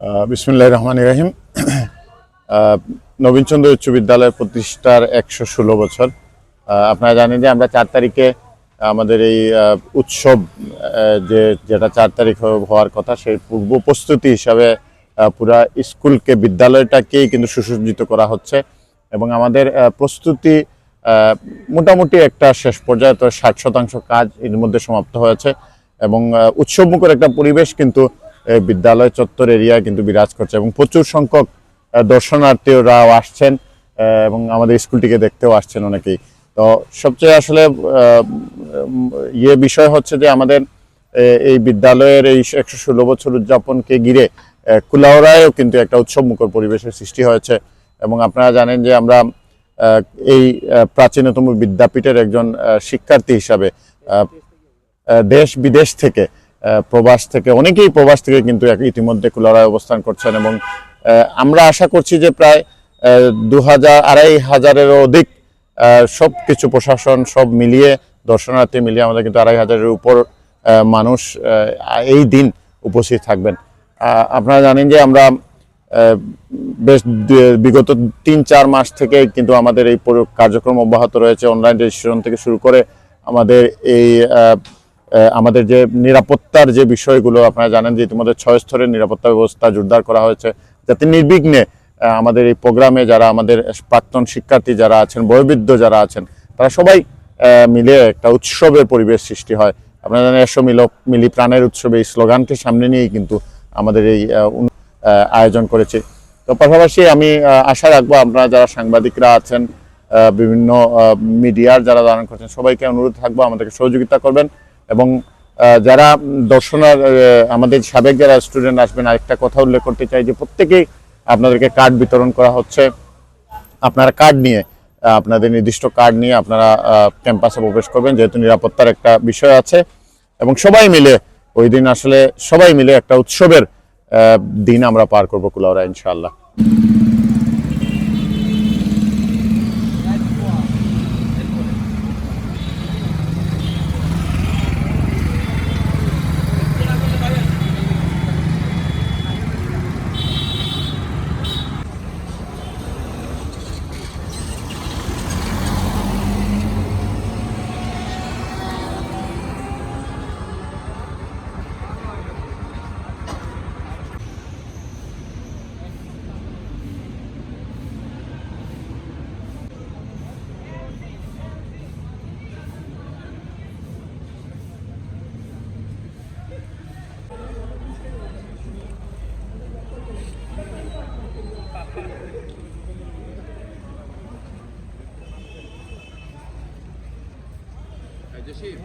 বিসমুল্লাহ রহমান রাহিম। নবীনচন্দ্র উচ্চ বিদ্যালয় প্রতিষ্ঠার একশো ষোলো বছর। আপনারা জানেন যে আমরা চার তারিখে আমাদের এই উৎসব যে, যেটা চার তারিখ হওয়ার কথা, সেই পূর্ব প্রস্তুতি হিসাবে পুরা স্কুলকে, বিদ্যালয়টাকেই কিন্তু সুসজ্জিত করা হচ্ছে। এবং আমাদের প্রস্তুতি মোটামুটি একটা শেষ পর্যায়ে, তো ষাট শতাংশ কাজ এর মধ্যে সমাপ্ত হয়েছে। এবং উৎসবমুখর একটা পরিবেশ কিন্তু বিদ্যালয় চত্বর এরিয়ায় কিন্তু বিরাজ করছে এবং প্রচুর সংখ্যক দর্শনার্থীরাও আসছেন এবং আমাদের স্কুলটিকে দেখতেও আসছেন অনেকেই। তো সবচেয়ে আসলে ইয়ে বিষয় হচ্ছে যে আমাদের এই বিদ্যালয়ের এই একশো ষোলো বছর উদযাপনকে ঘিরে আহ, কুলাউড়ায়ও কিন্তু একটা উৎসবমুখর পরিবেশের সৃষ্টি হয়েছে। এবং আপনারা জানেন যে আমরা এই প্রাচীনতম বিদ্যাপীঠের একজন শিক্ষার্থী হিসাবে দেশ বিদেশ থেকে প্রবাস থেকে, অনেকেই প্রবাস থেকে কিন্তু ইতিমধ্যে কুলারায় অবস্থান করছেন এবং আমরা আশা করছি যে প্রায় দু হাজার, আড়াই হাজারেরও অধিক সব কিছু প্রশাসন সব মিলিয়ে, দর্শনার্থী মিলিয়ে আমাদের কিন্তু আড়াই হাজারের উপর মানুষ এই দিন উপস্থিত থাকবেন। আপনারা জানেন যে আমরা বেশ বিগত তিন, চার মাস থেকে কিন্তু আমাদের এই কার্যক্রম অব্যাহত রয়েছে। অনলাইন রেজিস্ট্রেশন থেকে শুরু করে আমাদের এই আমাদের যে নিরাপত্তার যে বিষয়গুলো আপনারা জানেন যে ইতিমধ্যে ছয় স্তরের নিরাপত্তা ব্যবস্থা জোরদার করা হয়েছে, যাতে নির্বিঘ্নে আমাদের এই প্রোগ্রামে যারা আমাদের প্রাক্তন শিক্ষার্থী যারা আছেন, বয়োবৃদ্ধ যারা আছেন, তারা সবাই মিলে একটা উৎসবের পরিবেশ সৃষ্টি হয়। আপনারা জানেন এসো মিল, মিলি প্রাণের উৎসবে এই স্লোগানকে সামনে নিয়েই কিন্তু আমাদের এই আয়োজন করেছি। তো পাশাপাশি আমি আশা রাখব আপনারা যারা সাংবাদিকরা আছেন বিভিন্ন মিডিয়ার যারা ধারণ করছেন, সবাইকে অনুরোধ থাকব আমাদেরকে সহযোগিতা করবেন। এবং যারা দর্শনার আমাদের সাবেক যারা স্টুডেন্ট আসবেন, আরেকটা কথা উল্লেখ করতে চাই যে প্রত্যেকেই আপনাদেরকে কার্ড বিতরণ করা হচ্ছে। আপনারা কার্ড নিয়ে আপনাদের নির্দিষ্ট কার্ড নিয়ে আপনারা ক্যাম্পাসে প্রবেশ করবেন, যেহেতু নিরাপত্তার একটা বিষয় আছে। এবং সবাই মিলে, ওই দিন আসলে সবাই মিলে একটা উৎসবের দিন আমরা পার করব কুলাউরা ইনশাআল্লাহ। Kardeşim.